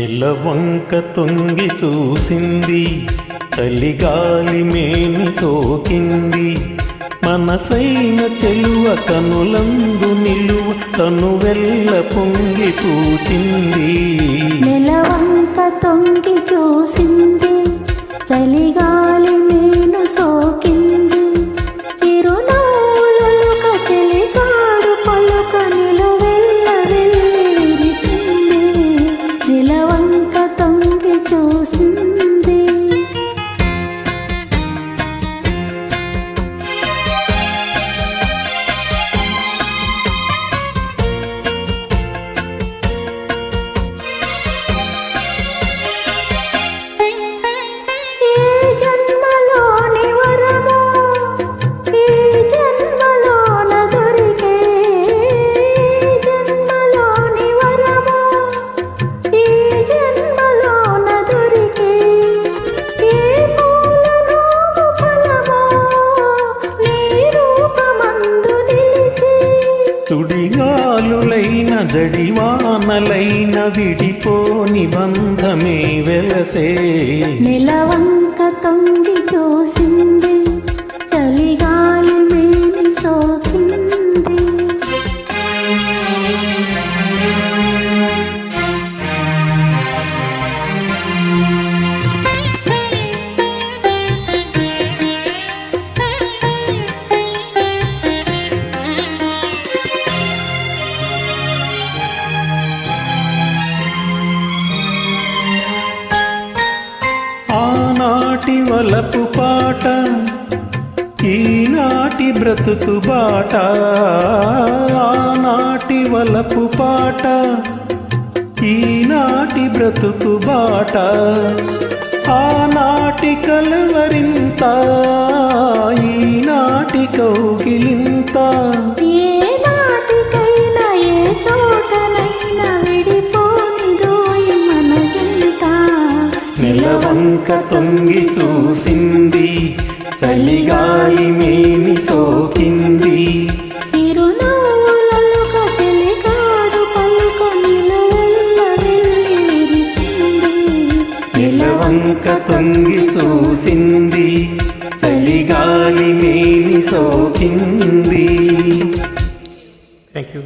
నిలవంక తొంగి చూసింది చలిగాలి మేని సోకింది. మనసైన చెలువ కనులందు నిలువ తను వెళ్ళ పొంగి చూచింది నిలవంక తొంగి చూసింది చలిగా తొంగి చూసింది సుడిగాలులైన జడివానలైన విడిపోని బంధమే వెలసే. నిలవంక తొంగి చూసింది ఆనాటి వలపు పాట ఈనాటి బ్రతుకు బాట ఆనాటి వలపు పాట ఈనాటి బ్రతుకు బాట. ఆనాటి కలవరింత ఈనాటి కౌగిలింత నెలవంక తొంగి చూసింది. చలిగాలి మేని సోకింది. నిలవంక తొంగి చూసింది. చలిగాలి మేని సోకింది. Thank you